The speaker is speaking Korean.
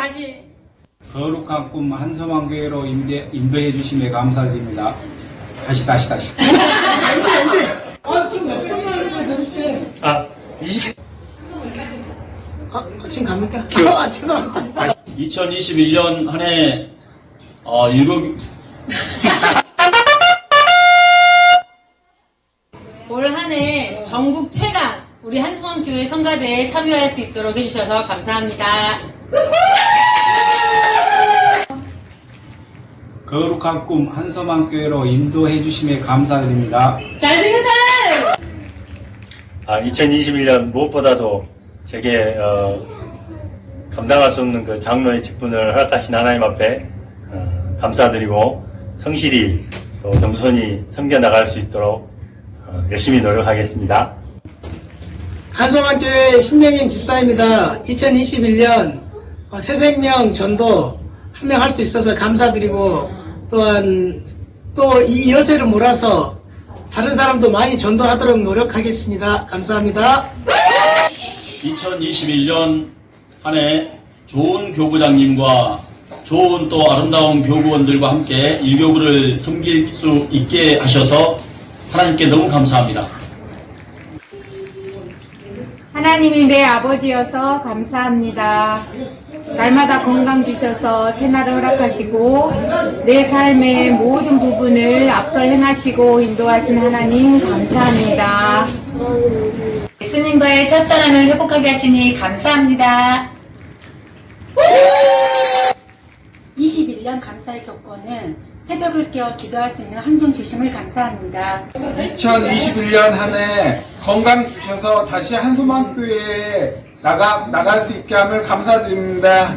다시 거룩한 꿈 한소망 교회로 인대, 인도해 주심에 감사드립니다. 다시 다시 다시. 아좀몇 번을 하는 거야 도대체 아, 20, 아 지금 갑니까? 아 죄송합니다 2021년 한해 어, 일곱 올 한해 전국 최강 우리 한수원 교회 성가대에 참여할 수 있도록 해주셔서 감사합니다. 거룩한 꿈 한소망교회로 인도해 주심에 감사드립니다. 잘생겼다! 아, 2021년 무엇보다도 제게 어, 감당할 수 없는 그 장로의 직분을 허락하신 하나님 앞에 어, 감사드리고 성실히 또 겸손히 섬겨 나갈 수 있도록 어, 열심히 노력하겠습니다. 한성환교회 신명인 집사입니다 2021년 어, 새생명 전도 한명할 수 있어서 감사드리고 또한 또 이 여세를 몰아서 다른 사람도 많이 전도하도록 노력하겠습니다 감사합니다 2021년 한 해 좋은 교부장님과 좋은 또 아름다운 교구원들과 함께 일교구를 섬길 수 있게 하셔서 하나님께 너무 감사합니다. 하나님이 내 아버지여서 감사합니다. 날마다 건강 주셔서 새날을 허락하시고 내 삶의 모든 부분을 앞서 행하시고 인도하신 하나님 감사합니다. 예수님과의 첫사랑을 회복하게 하시니 감사합니다. 21년 감사의 조건은 새벽을 깨어 기도할 수 있는 환경 주심을 감사합니다. 2021년 한 해 건강 주셔서 다시 한소망교회에 나가, 나갈 수 있게 함을 감사드립니다.